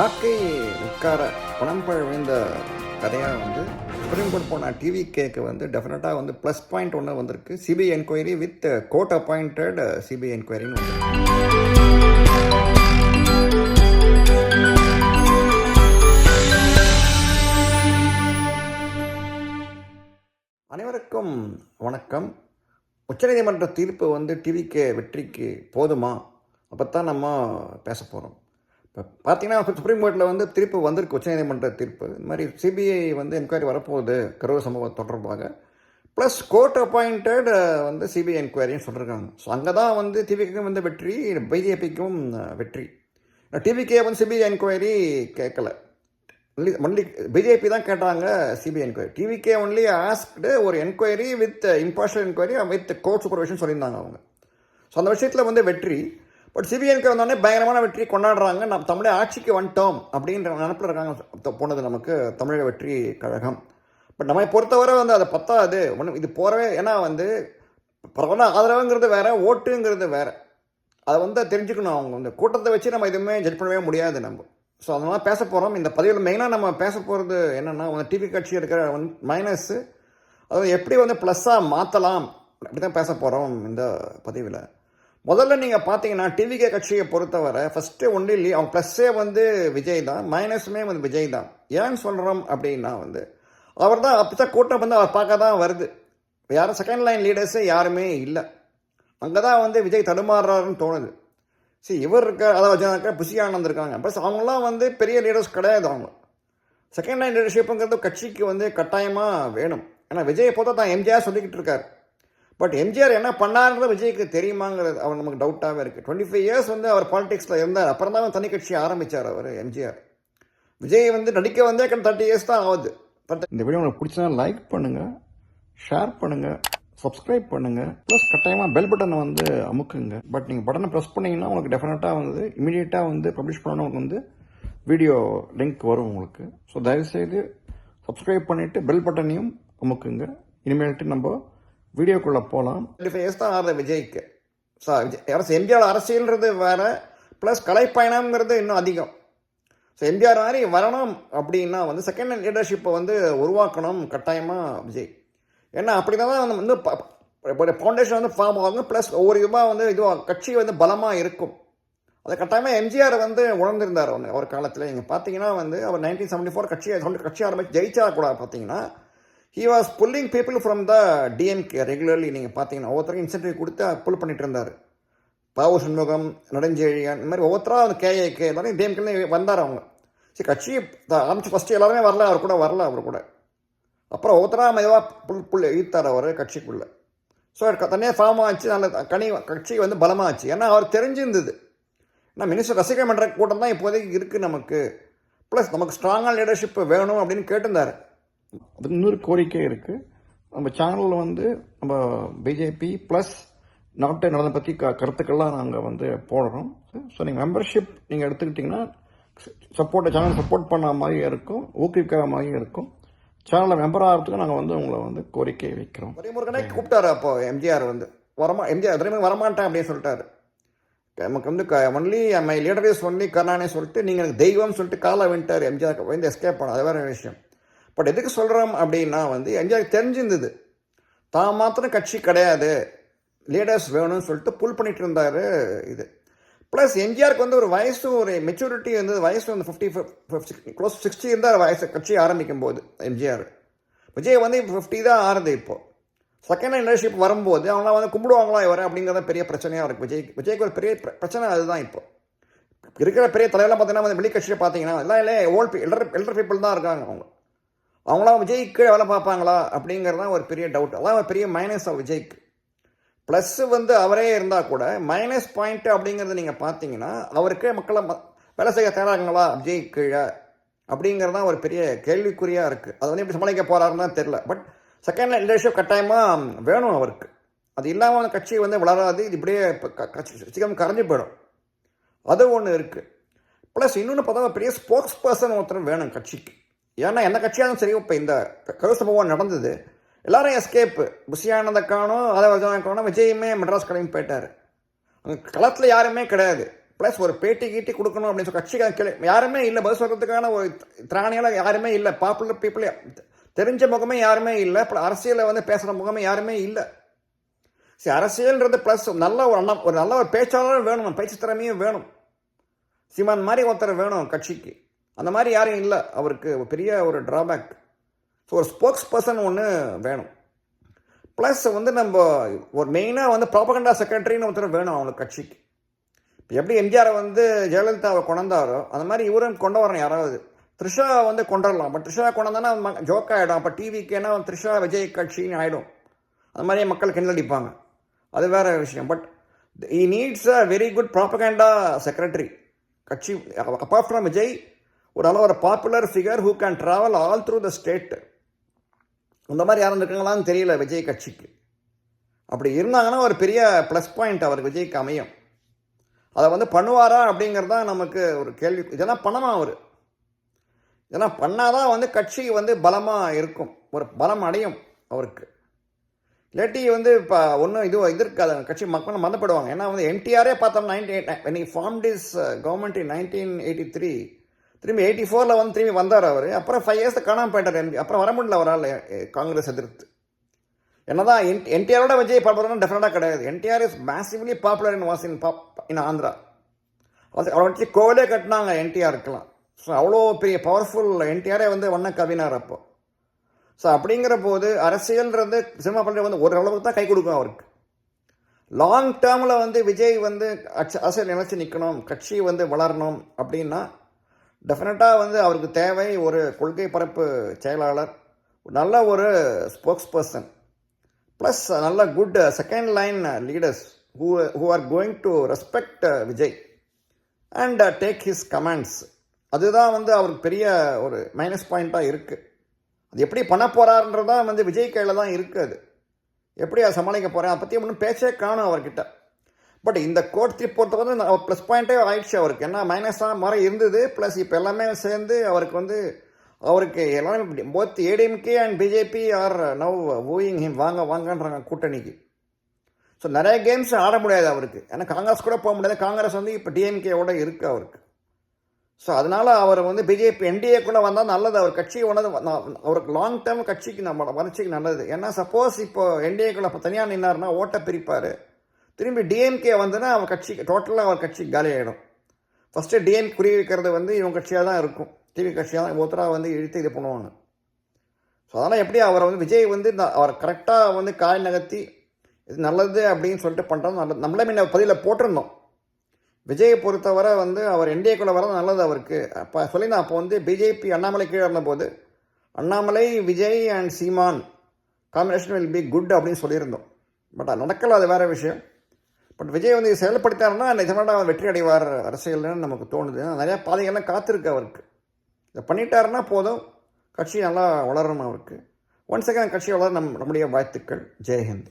காக்கை உட்கார பணம்பழ விழுந்த கதையாக வந்து சுப்ரீம் கோர்ட் போன டிவி கேக்கு வந்து டெஃபினட்டாக வந்து ப்ளஸ் பாயிண்ட் ஒன்று வந்திருக்கு. CBI enquiry with court appointed CBI என்கொயரின்னு வந்து அனைவருக்கும் வணக்கம். உச்சநீதிமன்ற தீர்ப்பு வந்து டிவிக்கு வெற்றிக்கு போதுமா? அப்போ தான் நம்ம பேச போகிறோம் இப்போ பார்த்தீங்கன்னா சுப்ரீம் கோர்ட்டில் வந்து தீர்ப்பு வந்திருக்கு. உச்சநீதிமன்ற தீர்ப்பு. இந்த மாதிரி சிபிஐ வந்து என்கொயரி வரப்போகுது கரூர் சம்பவம் தொடர்பாக. ப்ளஸ் கோர்ட் அப்பாயிண்டட் வந்து சிபிஐ என்கொயரின்னு சொல்லியிருக்காங்க ஸோ அங்கே தான் வந்து டிவிக்கும் வந்து வெற்றி பிஜேபிக்கும் வெற்றி. டிவிக்கே வந்து சிபிஐ என்கொயரி கேட்கல. ஒன்லி ஒன்லி பிஜேபி தான் கேட்டாங்க சிபிஐ என்கொயரி டிவிக்கே ஒன்லி ஆஸ்க்டு ஒரு enquiry with impartial enquiry with court supervision சொல்லியிருந்தாங்க அவங்க. ஸோ அந்த விஷயத்தில் வந்து வெற்றி. பட் சிபிஐ வந்தோடனே பயங்கரமான வெற்றி கொண்டாடுறாங்க. நம்ம தமிழை ஆட்சிக்கு வந்துட்டோம் அப்படின்ற நினப்பில் இருக்காங்க. போனது நமக்கு தமிழக வெற்றி கழகம். பட் நம்மை பொறுத்தவரை வந்து அதை பத்தாது. ஒன்று இது போகிறவே ஏன்னா வந்து பரவாயில்ல ஆதரவுங்கிறது வேறு ஓட்டுங்கிறது வேறு. அதை வந்து தெரிஞ்சுக்கணும் அவங்க. வந்து கூட்டத்தை வச்சு நம்ம எதுவுமே ஜட்ஜ் பண்ணவே முடியாது நம்ம. ஸோ அதனால் பேச போகிறோம் இந்த பதிவில் மெயினாக நம்ம பேச போகிறது என்னென்னா வந்து டிவி கட்சி இருக்கிற வந்து மைனஸ்ஸு அதை எப்படி வந்து ப்ளஸ்ஸாக மாற்றலாம் அப்படி தான் பேச போகிறோம் இந்த பதிவில். முதல்ல நீங்கள் பார்த்தீங்கன்னா டிவிகே கட்சியை பொறுத்தவரை ஃபஸ்ட்டு இல்லீ அவன் ப்ளஸ்ஸே வந்து விஜய் தான் மைனஸுமே வந்து விஜய் தான். ஏன்னு சொல்கிறோம் அப்படின்னா வந்து அவர் தான் அப்போ தான் கூட்டம் வந்து அவர் பார்க்க தான் வருது. யாரும் செகண்ட் லைன் லீடர்ஸே யாருமே இல்லை. அங்கே தான் வந்து விஜய் தடுமாறுறாருன்னு தோணுது. சரி இவர் இருக்க அதாவது வச்சுனாக்கா புஷி இருக்காங்க. ப்ளஸ் அவங்களாம் வந்து பெரிய லீடர்ஸ் கிடையாது அவங்க. செகண்ட் லைன் லீடர்ஷிப்புங்கிறது கட்சிக்கு வந்து கட்டாயமாக வேணும். ஏன்னா விஜயை பொறுத்த தான் எம்ஜிஆர் சொல்லிக்கிட்டு இருக்கார். பட் எம்ஜிஆர் என்ன பண்ணாருன்றது விஜய்க்கு தெரியுமாங்கிறது அவர் நமக்கு டவுட்டாகவே இருக்குது டுவெண்ட்டி ஃபைவ் இயர்ஸ் வந்து அவர் பாலிடிக்ஸில் இருந்தார். அப்புறம் தான் தனி கட்சி ஆரம்பித்தார் அவர் எம்ஜிஆர் விஜய் வந்து நடிக்க வந்தே தேர்ட்டி இயர்ஸ் தான் ஆகுது. பட் இந்த வீடியோ உங்களுக்கு பிடிச்சா லைக் பண்ணுங்கள் ஷேர் பண்ணுங்கள் சப்ஸ்கிரைப் பண்ணுங்கள் ப்ளஸ் கட்டாயமாக பெல் பட்டனை வந்து அமுக்குங்க. பட் நீங்கள் பட்டனை ப்ரெஸ் பண்ணிங்கன்னா உங்களுக்கு டெஃபினட்டாக வந்து இமீடியட்டாக வந்து பப்ளிஷ் பண்ணணும் வந்து வீடியோ லிங்க் வரும் உங்களுக்கு. ஸோ தயவுசெய்து சப்ஸ்கிரைப் பண்ணிவிட்டு பெல் பட்டனையும் அமுக்குங்க. இனிமேல்ட்டு நம்ம வீடியோக்குள்ளே போகலாம் தான் ஆகுது விஜய்க்கு. ஸோ விஜய் அரசு எம்ஜிஆர் அரசியல்ன்றது வேறு ப்ளஸ் கலைப்பயணம்ங்கிறது இன்னும் அதிகம். ஸோ எம்ஜிஆர் மாதிரி வரணும் அப்படின்னா வந்து செகண்ட் ஹேண்ட் லீடர்ஷிப்பை வந்து உருவாக்கணும் கட்டாயமாக விஜய். ஏன்னா அப்படி தான் வந்து ஃபவுண்டேஷன் வந்து ஃபார்ம் ஆகும் ப்ளஸ் ஒவ்வொரு இதுவாக வந்து இதுவாக கட்சி வந்து பலமாக இருக்கும். அது கட்டாயமாக எம்ஜிஆர் வந்து உணர்ந்திருந்தார் ஒன்று அவர் காலத்தில். நீங்கள் பார்த்தீங்கன்னா வந்து அவர் நைன்டீன் செவன்டி ஃபோர் கட்சி கட்சி ஆரம்பித்து ஜெயிச்சா கூட பார்த்தீங்கன்னா he was pulling people from the DMK regularly நீங்கள் பார்த்தீங்கன்னா ஒவ்வொருத்தருக்கும் இன்சென்டிவ் கொடுத்து புல் பண்ணிட்டு இருந்தார். பாவு சண்முகம் நெடுஞ்செழியன் இந்த மாதிரி ஒவ்வொருத்தராக அந்த கேஏகே எல்லாரும் டிஎம்கே வந்தார் அவங்க. சரி கட்சி ஆரம்பிச்சு ஃபஸ்ட்டு எல்லாருமே வரல அவர் கூட வரல அவர் கூட. அப்புறம் ஒவ்வொருத்தராக மெதுவாக புல் புல் இழுத்தார் அவர் கட்சிக்குள்ளே. ஸோ தனியாக ஃபார்ம் ஆச்சு நல்ல கனி கட்சி வந்து பலமாச்சு. ஏன்னா அவர் தெரிஞ்சிருந்தது. ஏன்னா மினிஸ்டர் ரசிகர் மன்ற கூட்டம் தான் இப்போதைக்கு இருக்குது நமக்கு. ப்ளஸ் நமக்கு ஸ்ட்ராங்கான லீடர்ஷிப் வேணும் அப்படின்னு கேட்டிருந்தார். அது இன்னொரு கோரிக்கை இருக்குது நம்ம சேனலில் வந்து நம்ம பிஜேபி ப்ளஸ் நாட்டை நலனை பற்றி க கருத்துக்கள்லாம் நாங்கள் வந்து போடுறோம் ஸோ நீங்கள் மெம்பர்ஷிப் நீங்கள் எடுத்துக்கிட்டிங்கன்னா சப்போர்ட் சேனல் சப்போர்ட் பண்ண மாதிரியும் இருக்கும். ஊக்குவிக்கிற மாதிரியும் இருக்கும். சேனலில் மெம்பர் ஆகிறதுக்கு நாங்கள் வந்து உங்களை வந்து கோரிக்கை வைக்கிறோம். துரைமுருகனே கூப்பிட்டாரு அப்போ எம்ஜிஆர் வந்து. வரமா எம்ஜிஆர் துரைமுருகன் வரமாட்டேன் அப்படின்னு சொல்லிட்டாரு. நமக்கு வந்து only my leader is only கருணானே சொல்லிட்டு நீங்கள் எனக்கு தெய்வம் சொல்லிட்டு காலை வின்ட்டார் எம்ஜிஆர் வந்து எஸ்கேப் பண்ண அது வேறு விஷயம். பட் எதுக்கு சொல்கிறோம் அப்படின்னா வந்து எம்ஜிஆருக்கு தெரிஞ்சிருந்தது. தான் மாத்திரம் கட்சி கிடையாது. லீடர்ஸ் வேணும்னு சொல்லிட்டு புல் பண்ணிட்டு இருந்தார் இது. ப்ளஸ் எம்ஜிஆருக்கு வந்து ஒரு வயசு ஒரு மெச்சூரிட்டி வந்து வயசு வந்து ஃபிஃப்டி க்ளோஸ் சிக்ஸ்டி இருந்தால் வயசு கட்சி ஆரம்பிக்கும் போது எம்ஜிஆர். விஜய் வந்து இப்போ ஃபிஃப்டி தான் ஆறுது இப்போது செகண்ட் லீடர்ஷிப் வரும்போது அவங்களாம் வந்து கும்பிடுவாங்களா இவரை அப்படிங்கிறத பெரிய பிரச்சனையாக இருக்குது விஜய் விஜய்க்கு ஒரு பெரிய பிரச்சனை அதுதான் இப்போ. இருக்கிற பெரிய தலைவரெலாம் பார்த்தீங்கன்னா வந்து வெளிக்கட்சியில் பார்த்தீங்கன்னா எல்லாம் இல்லை ஓல்ட் எல்டர் எல்டர் பீப்புள் தான் இருக்காங்க அவங்க. அவங்களாம் விஜய் கீழே வேலை பார்ப்பாங்களா? அப்படிங்கிறதான் ஒரு பெரிய டவுட் அதான் ஒரு பெரிய மைனஸ் ஆஃப் விஜய்க்கு ப்ளஸ்ஸு வந்து அவரே இருந்தால் கூட மைனஸ் பாயிண்ட்டு அப்படிங்கிறது நீங்கள் பார்த்தீங்கன்னா அவருக்கு மக்களை வேலை செய்ய தயாராங்களா விஜய் கீழே? அப்படிங்கிறது தான் ஒரு பெரிய கேள்விக்குறியாக இருக்குது அதை வந்து எப்படி சமாளிக்க போகிறாருன்னு தான் தெரில பட் செகண்ட் லீடர்ஷிப் கட்டாயமாக வேணும் அவருக்கு. அது இல்லாமல் கட்சி வந்து வளராது இது இப்படியே இப்போ கட்சி சீக்கிரம் கரைஞ்சி போயிடும். அது ஒன்று இருக்குது ப்ளஸ் இன்னொன்று பார்த்தா பெரிய ஸ்போர்ட்ஸ் பர்சன் ஒருத்தர் வேணும் கட்சிக்கு. ஏன்னா எந்த கட்சியாலும் சரி இப்போ இந்த கரு சம்பவம் நடந்தது. எல்லாரும் எஸ்கேப்பு புஷியானந்த காணும் அதை காணும் விஜயுமே மெட்ராஸ் கிளம்பி போயிட்டார். அங்கே களத்தில் யாருமே கிடையாது. ப்ளஸ் ஒரு பேட்டி கீட்டி கொடுக்கணும் அப்படின்னு சொல்லி கட்சிக்காக கேள்வி யாருமே இல்லை. பதில் சொல்கிறதுக்கான ஒரு திராணியால் யாருமே இல்லை. பாப்புலர் பீப்புள் தெரிஞ்ச முகமே யாருமே இல்லை. அப்புறம் அரசியலில் வந்து பேசுகிற முகமே யாருமே இல்லை. சரி அரசியல்ன்றது ப்ளஸ் நல்ல ஒரு அண்ணா ஒரு நல்ல ஒரு பேச்சாளரும் வேணும். பேச்சு திறமையும் வேணும். சீமான் மாதிரி ஒருத்தர் வேணும் கட்சிக்கு. அந்த மாதிரி யாரும் இல்லை. அவருக்கு ஒரு பெரிய ஒரு ட்ராபேக் ஸோ ஒரு ஸ்போக்ஸ் பர்சன் ஒன்று வேணும். ப்ளஸ் வந்து நம்ம ஒரு மெயினாக வந்து ப்ராபகண்டா செக்ரட்டரின்னு ஒருத்தர் வேணும் அவங்களுக்கு கட்சிக்கு. இப்போ எப்படி எம்ஜிஆரை வந்து ஜெயலலிதாவை கொண்டாந்தாரோ அந்த மாதிரி இவரும் கொண்டு வரணும் யாராவது. த்ரிஷா வந்து கொண்டரலாம். பட் த்ரிஷா கொண்டாந்தானா ஜோக் ஆகிடும் அப்போ டிவிக்கு ஏன்னா த்ரிஷா விஜய் கட்சின்னு ஆகிடும் அது மாதிரியே மக்கள் கிண்டடிப்பாங்க அது வேறு விஷயம். But he needs a very good propaganda secretary கட்சி அப்பார்ட் ஃப்ரம் விஜய் ஒரு ஒரு popular figure who can travel all through the state இந்த மாதிரி யாரும் இருக்காங்களான்னு தெரியல விஜய் கட்சிக்கு. அப்படி இருந்தாங்கன்னா ஒரு பெரிய ப்ளஸ் பாயிண்ட் அவர் விஜய்க்கு அமையும். அதை வந்து பண்ணுவாரா அப்படிங்கிறது தான் நமக்கு ஒரு கேள்வி. இதெல்லாம் பண்ணணும் அவர். இதெல்லாம் பண்ணாதான் வந்து கட்சி வந்து பலமாக இருக்கும். ஒரு பலம் அடையும் அவருக்கு. இல்லாட்டி வந்து இப்போ ஒன்றும் இது இது இருக்காது கட்சி மக்கள் மந்தப்படுவாங்க. ஏன்னா வந்து என்டிஆரே பார்த்தோம் ninety eight form is government in nineteen eighty three திரும்பி எயிட்டி ஃபோரில் வந்து திரும்பி வந்தார் அவர். அப்புறம் ஃபைவ் இயர்ஸ் காணாமல் போயிட்டார். எம்பி அப்புறம் வர முடியல அவரால் காங்கிரஸ் எதிர்த்து. என்னதான் என் என்டிஆரோட விஜய் பாப்புலர்னு டெஃபினட்டாக கிடையாது. NTR is massively popular in was in pop in Andhra அவரை வச்சு கோவிலே கட்டினாங்க என்டிஆருக்கெல்லாம். ஸோ அவ்வளோ பெரிய பவர்ஃபுல் என்டிஆரே வந்து வண்ண கவினார் அப்போ. ஸோ அப்படிங்கிற போது அரசியல்ன்றது சினிமா பண்ணுறது வந்து ஓரளவுக்கு தான் கை கொடுக்கும் அவருக்கு. லாங் டேர்மில் வந்து விஜய் வந்து அரசியல் நினைச்சு நிற்கணும் கட்சி வந்து வளரணும் அப்படின்னா டெஃபினட்டாக வந்து அவருக்கு தேவை ஒரு கொள்கை பரப்பு செயலாளர் நல்ல ஒரு ஸ்போக்ஸ் பர்சன் ப்ளஸ் நல்ல good second line leaders who who are going to respect Vijay and take his comments அதுதான் வந்து அவருக்கு பெரிய ஒரு மைனஸ் பாயிண்ட்டாக இருக்குது அது எப்படி பண்ண போகிறாருன்றதான் வந்து விஜய் கையில் தான் இருக்குது அது. எப்படி அதை சமாளிக்க போகிறேன் அதை பற்றி ஒன்றும் பேச்சே காணும் அவர்கிட்ட. பட் இந்த கோட் பொறுத்தவரை பொறுத்த ப்ளஸ் பாயிண்ட்டே ஆயிடுச்சு அவருக்கு. ஏன்னா மைனஸாக மாதிரி இருந்தது. ப்ளஸ் இப்போ எல்லாமே சேர்ந்து அவருக்கு வந்து அவருக்கு எல்லாமே both ADMK and BJP are now wooing him வாங்க வாங்கன்றாங்க கூட்டணிக்கு. ஸோ நிறைய கேம்ஸ் ஆட முடியாது அவருக்கு. ஏன்னா காங்கிரஸ் கூட போக முடியாது. காங்கிரஸ் வந்து இப்போ டிஎம்கேவோட இருக்குது அவருக்கு. ஸோ அதனால் அவர் வந்து பிஜேபி என்டிஏக்குள்ளே வந்தால் நல்லது. அவர் கட்சி ஒன்று அவருக்கு லாங் டேர்ம் கட்சிக்கு நம்ம வளர்ச்சிக்கு நல்லது. ஏன்னா சப்போஸ் இப்போ என்டிஏக்குள்ளே இப்போ தனியாக நின்னார்னா ஓட்டை பிரிப்பார். திரும்பி டிஎம்கே வந்துன்னா அவன் கட்சி டோட்டலாக அவர் கட்சி காலி ஆகிடும் ஃபஸ்ட்டு டிஎம் குறி வைக்கிறது வந்து இவன் கட்சியாக தான் இருக்கும். டிவி கட்சியாக தான் ஒருத்தராக வந்து இழுத்து இது பண்ணுவாங்க. ஸோ அதனால் எப்படி அவரை வந்து விஜய் வந்து அவர் கரெக்டாக வந்து காய் நகர்த்தி இது நல்லது அப்படின்னு சொல்லிட்டு பண்ணுறது நல்லது நம்மளே முன்ன பதிவில் போட்டிருந்தோம். விஜயை பொறுத்தவரை வந்து அவர் என்டிஏக்குள்ளே வர நல்லது அவருக்கு. அப்போ சொல்லியிருந்தேன் அப்போ வந்து பிஜேபி அண்ணாமலை கீழே இருந்தபோது Annamalai Vijay and Seeman combination will be good அப்படின்னு சொல்லியிருந்தோம். பட் அது நடக்கல அது வேறு விஷயம். பட் விஜய் வந்து செயல்படுத்தாருன்னா நிஜமாக அவர் வெற்றி அடைவார் அரசியல்னு நமக்கு தோணுது. நிறையா பாதைகள்லாம் காத்திருக்கு அவருக்கு. இதை பண்ணிட்டாருன்னா போதும். கட்சி நல்லா வளரணும் அவருக்கு. ஒன் செகண்ட் கட்சி வளர நம் நம்முடைய வாழ்த்துக்கள். ஜெயஹிந்த்